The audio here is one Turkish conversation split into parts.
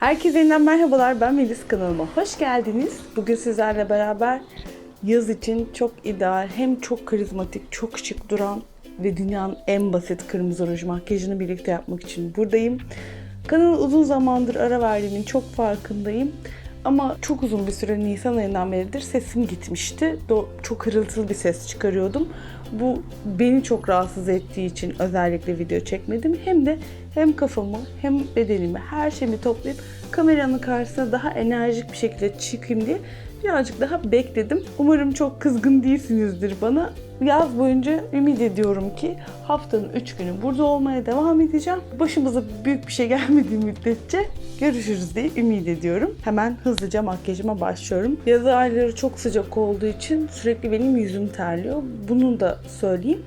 Herkese yeniden merhabalar. Ben Melis kanalıma hoş geldiniz. Bugün sizlerle beraber yaz için çok ideal, hem çok karizmatik, çok şık duran ve dünyanın en basit kırmızı ruj makyajını birlikte yapmak için buradayım. Kanala uzun zamandır ara verdiğimin çok farkındayım. Ama çok uzun bir süre Nisan ayından beridir sesim gitmişti. Çok hırıltılı bir ses çıkarıyordum. Bu beni çok rahatsız ettiği için özellikle video çekmedim. Hem de hem kafamı hem bedenimi her şeyimi toplayıp kameranın karşısına daha enerjik bir şekilde çıkayım diye birazcık daha bekledim. Umarım çok kızgın değilsinizdir bana. Yaz boyunca ümit ediyorum ki haftanın 3 günü burada olmaya devam edeceğim. Başımıza büyük bir şey gelmediği müddetçe görüşürüz diye ümit ediyorum. Hemen hızlıca makyajıma başlıyorum. Yaz ayları çok sıcak olduğu için sürekli benim yüzüm terliyor. Bunu da söyleyeyim.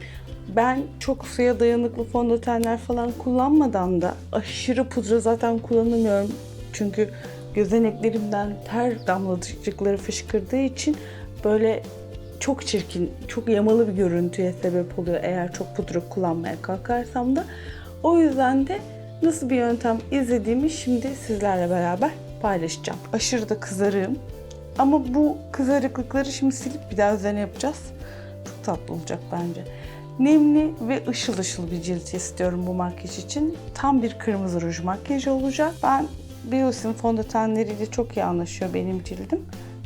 Ben çok suya dayanıklı fondötenler falan kullanmadan da aşırı pudra zaten kullanamıyorum. Çünkü gözeneklerimden ter damlacıkları fışkırdığı için böyle çok çirkin, çok yamalı bir görüntüye sebep oluyor eğer çok pudra kullanmaya kalkarsam da. O yüzden de nasıl bir yöntem izlediğimi şimdi sizlerle beraber paylaşacağım. Aşırı da kızarığım. Ama bu kızarıklıkları şimdi silip bir daha üzerine yapacağız. Çok tatlı olacak bence. Nemli ve ışıl ışıl bir cilt istiyorum bu makyaj için. Tam bir kırmızı ruj makyajı olacak. Ben Bios'in fondötenleriyle çok iyi anlaşıyor benim cildim.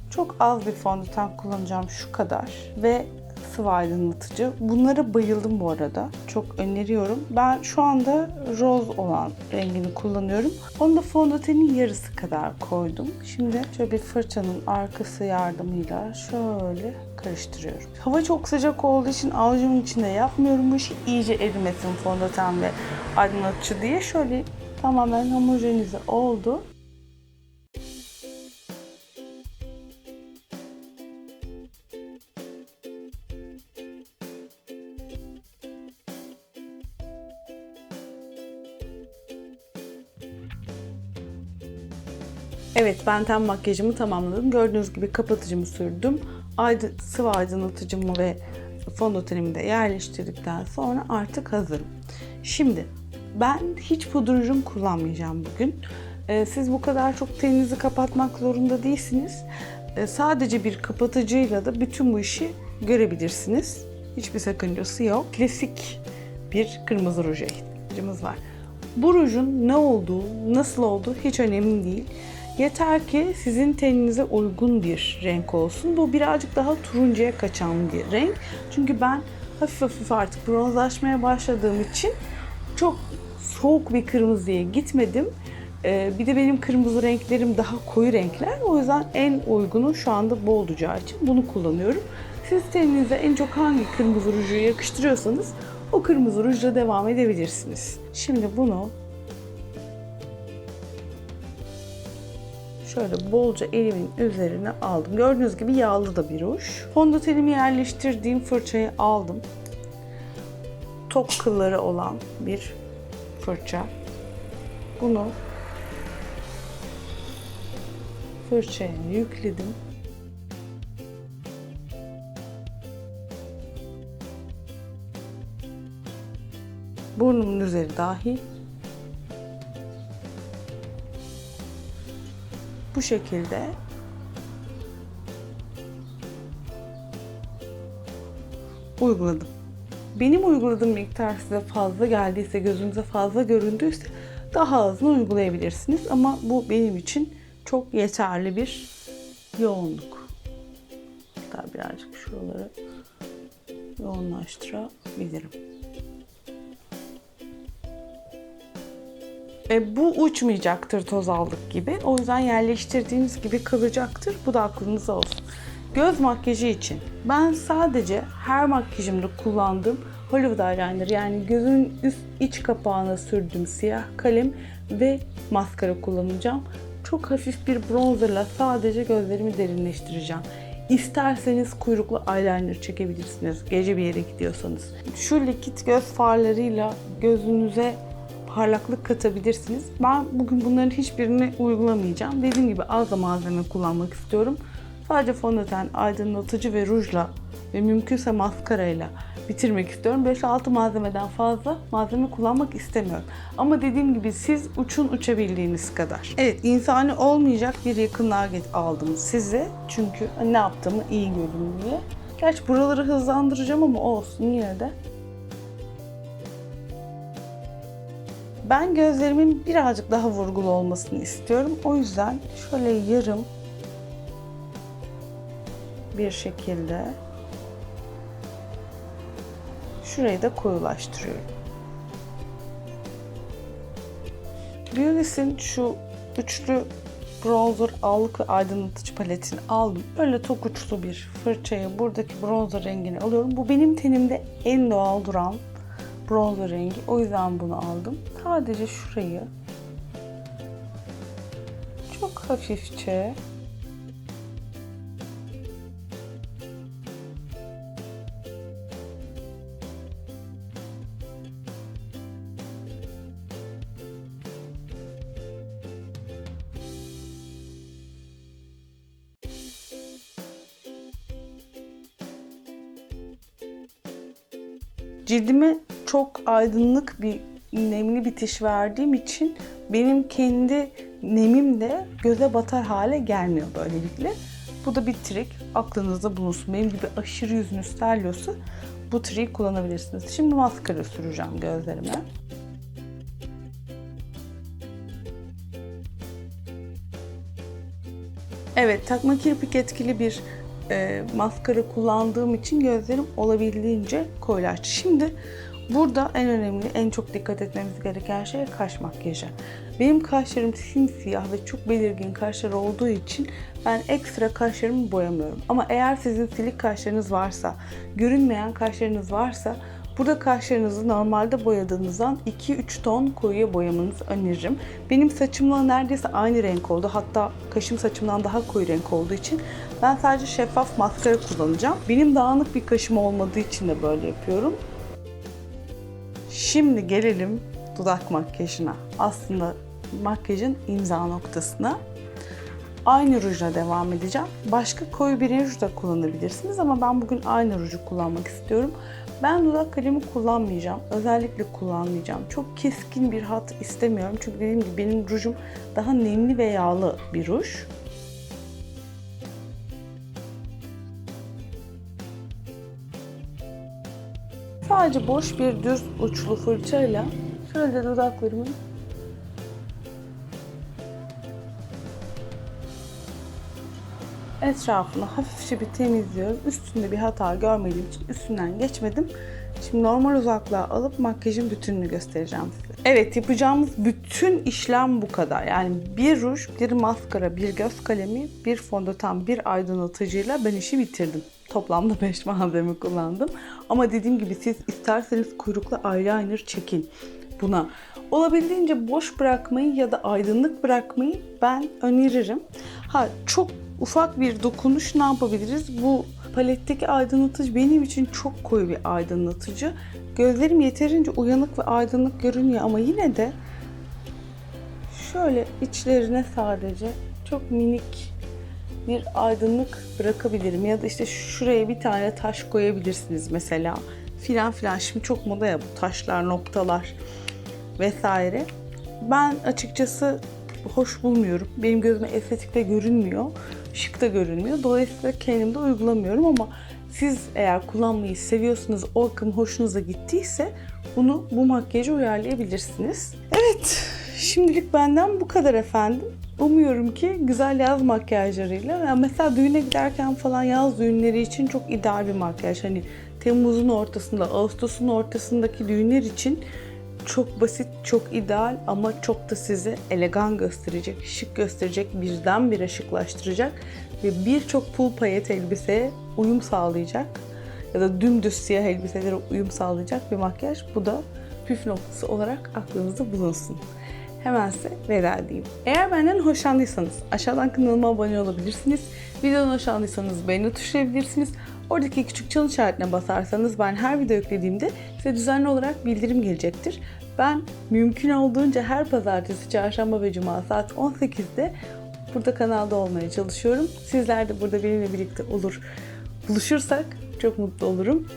Çok az bir fondöten kullanacağım şu kadar ve sıvı aydınlatıcı. Bunlara bayıldım bu arada. Çok öneriyorum. Ben şu anda roz olan rengini kullanıyorum. Onu da fondötenin yarısı kadar koydum. Şimdi şöyle bir fırçanın arkası yardımıyla şöyle karıştırıyorum. Hava çok sıcak olduğu için avucumun içinde yapmıyorum bu işi. iyice erimesin fondöten ve aydınlatıcı diye. Şöyle tamamen homojenize oldu. Evet ben tam makyajımı tamamladım. Gördüğünüz gibi kapatıcımı sürdüm. Aydın, sıvı aydınlatıcımı ve fondötenimi de yerleştirdikten sonra artık hazırım. Şimdi ben hiç pudra kullanmayacağım bugün. Ee, siz bu kadar çok teninizi kapatmak zorunda değilsiniz. Ee, sadece bir kapatıcıyla da bütün bu işi görebilirsiniz. Hiçbir sakıncası yok. Klasik bir kırmızı ruja ihtiyacımız var. Bu rujun ne olduğu, nasıl olduğu hiç önemli değil. Yeter ki sizin teninize uygun bir renk olsun. Bu birazcık daha turuncuya kaçan bir renk. Çünkü ben hafif hafif artık bronzlaşmaya başladığım için çok soğuk bir kırmızıya gitmedim. Ee, bir de benim kırmızı renklerim daha koyu renkler. O yüzden en uygunu şu anda bu olacağı için bunu kullanıyorum. Siz teninize en çok hangi kırmızı ruju yakıştırıyorsanız o kırmızı rujla devam edebilirsiniz. Şimdi bunu şöyle bolca elimin üzerine aldım. Gördüğünüz gibi yağlı da bir ruj. Fondötenimi yerleştirdiğim fırçayı aldım. Top kılları olan bir fırça. Bunu fırçaya yükledim. Burnumun üzeri dahil. Bu şekilde uyguladım. Benim uyguladığım miktar size fazla geldiyse, gözünüze fazla göründüyse daha azını uygulayabilirsiniz. Ama bu benim için çok yeterli bir yoğunluk. Hatta birazcık şuraları yoğunlaştırabilirim. E, bu uçmayacaktır toz aldık gibi. O yüzden yerleştirdiğiniz gibi kalacaktır. Bu da aklınızda olsun. Göz makyajı için ben sadece her makyajımda kullandığım Hollywood eyeliner yani gözün üst iç kapağına sürdüğüm siyah kalem ve maskara kullanacağım. Çok hafif bir bronzerla sadece gözlerimi derinleştireceğim. İsterseniz kuyruklu eyeliner çekebilirsiniz gece bir yere gidiyorsanız. Şu likit göz farlarıyla gözünüze parlaklık katabilirsiniz. Ben bugün bunların hiçbirini uygulamayacağım. Dediğim gibi az da malzeme kullanmak istiyorum. Sadece fondöten, aydınlatıcı ve rujla ve mümkünse maskarayla bitirmek istiyorum. 5-6 malzemeden fazla malzeme kullanmak istemiyorum. Ama dediğim gibi siz uçun uçabildiğiniz kadar. Evet insani olmayacak bir yakınlığa aldım size. Çünkü ne yaptığımı iyi görün diye. Gerçi buraları hızlandıracağım ama olsun yine de. Ben gözlerimin birazcık daha vurgulu olmasını istiyorum. O yüzden şöyle yarım bir şekilde şurayı da koyulaştırıyorum. Biolis'in şu üçlü bronzer allık ve aydınlatıcı paletini aldım. Öyle tok uçlu bir fırçaya buradaki bronzer rengini alıyorum. Bu benim tenimde en doğal duran bronzer rengi. O yüzden bunu aldım. Sadece şurayı çok hafifçe cildime çok aydınlık bir nemli bitiş verdiğim için benim kendi nemim de göze batar hale gelmiyor böylelikle. Bu da bir trik. Aklınızda bulunsun. Benim gibi aşırı yüzünüz terliyorsa bu triyi kullanabilirsiniz. Şimdi maskara süreceğim gözlerime. Evet, takma kirpik etkili bir e, maskara kullandığım için gözlerim olabildiğince koyulaştı. Şimdi burada en önemli, en çok dikkat etmemiz gereken şey kaş makyajı. Benim kaşlarım simsiyah ve çok belirgin kaşlar olduğu için ben ekstra kaşlarımı boyamıyorum. Ama eğer sizin silik kaşlarınız varsa, görünmeyen kaşlarınız varsa Burada kaşlarınızı normalde boyadığınızdan 2-3 ton koyuya boyamanızı öneririm. Benim saçımla neredeyse aynı renk oldu. Hatta kaşım saçımdan daha koyu renk olduğu için ben sadece şeffaf maskara kullanacağım. Benim dağınık bir kaşım olmadığı için de böyle yapıyorum. Şimdi gelelim dudak makyajına. Aslında makyajın imza noktasına. Aynı rujla devam edeceğim. Başka koyu bir ruj da kullanabilirsiniz ama ben bugün aynı ruju kullanmak istiyorum. Ben dudak kalemi kullanmayacağım. Özellikle kullanmayacağım. Çok keskin bir hat istemiyorum. Çünkü dediğim gibi benim rujum daha nemli ve yağlı bir ruj. Sadece boş bir düz uçlu fırçayla şöyle dudaklarımın etrafını hafifçe bir temizliyorum. Üstünde bir hata görmediğim için üstünden geçmedim. Şimdi normal uzaklığa alıp makyajın bütününü göstereceğim size. Evet yapacağımız bütün işlem bu kadar. Yani bir ruj, bir maskara, bir göz kalemi, bir fondöten, bir aydınlatıcıyla ben işi bitirdim. Toplamda 5 malzeme kullandım. Ama dediğim gibi siz isterseniz kuyruklu eyeliner çekin buna. Olabildiğince boş bırakmayı ya da aydınlık bırakmayı ben öneririm. Ha çok ufak bir dokunuş ne yapabiliriz? Bu paletteki aydınlatıcı benim için çok koyu bir aydınlatıcı. Gözlerim yeterince uyanık ve aydınlık görünüyor ama yine de şöyle içlerine sadece çok minik bir aydınlık bırakabilirim. Ya da işte şuraya bir tane taş koyabilirsiniz mesela. Filan filan şimdi çok moda ya bu taşlar, noktalar vesaire. Ben açıkçası hoş bulmuyorum. Benim gözüme estetikte görünmüyor. Şık da görünmüyor. Dolayısıyla kendimde uygulamıyorum ama siz eğer kullanmayı seviyorsunuz, o akım hoşunuza gittiyse bunu bu makyajı uyarlayabilirsiniz. Evet, şimdilik benden bu kadar efendim. Umuyorum ki güzel yaz makyajlarıyla, yani mesela düğüne giderken falan yaz düğünleri için çok ideal bir makyaj. Hani Temmuz'un ortasında, Ağustos'un ortasındaki düğünler için çok basit, çok ideal ama çok da sizi elegan gösterecek, şık gösterecek, birdenbire şıklaştıracak ve birçok pul payet elbiseye uyum sağlayacak ya da dümdüz siyah elbiselere uyum sağlayacak bir makyaj. Bu da püf noktası olarak aklınızda bulunsun. Hemen size veda edeyim. Eğer benden hoşlandıysanız aşağıdan kanalıma abone olabilirsiniz. Videodan hoşlandıysanız beğeni tuşlayabilirsiniz. Oradaki küçük çan işaretine basarsanız ben her video yüklediğimde size düzenli olarak bildirim gelecektir. Ben mümkün olduğunca her pazartesi, çarşamba ve cuma saat 18'de burada kanalda olmaya çalışıyorum. Sizler de burada benimle birlikte olur buluşursak çok mutlu olurum.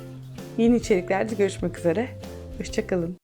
Yeni içeriklerde görüşmek üzere. Hoşçakalın.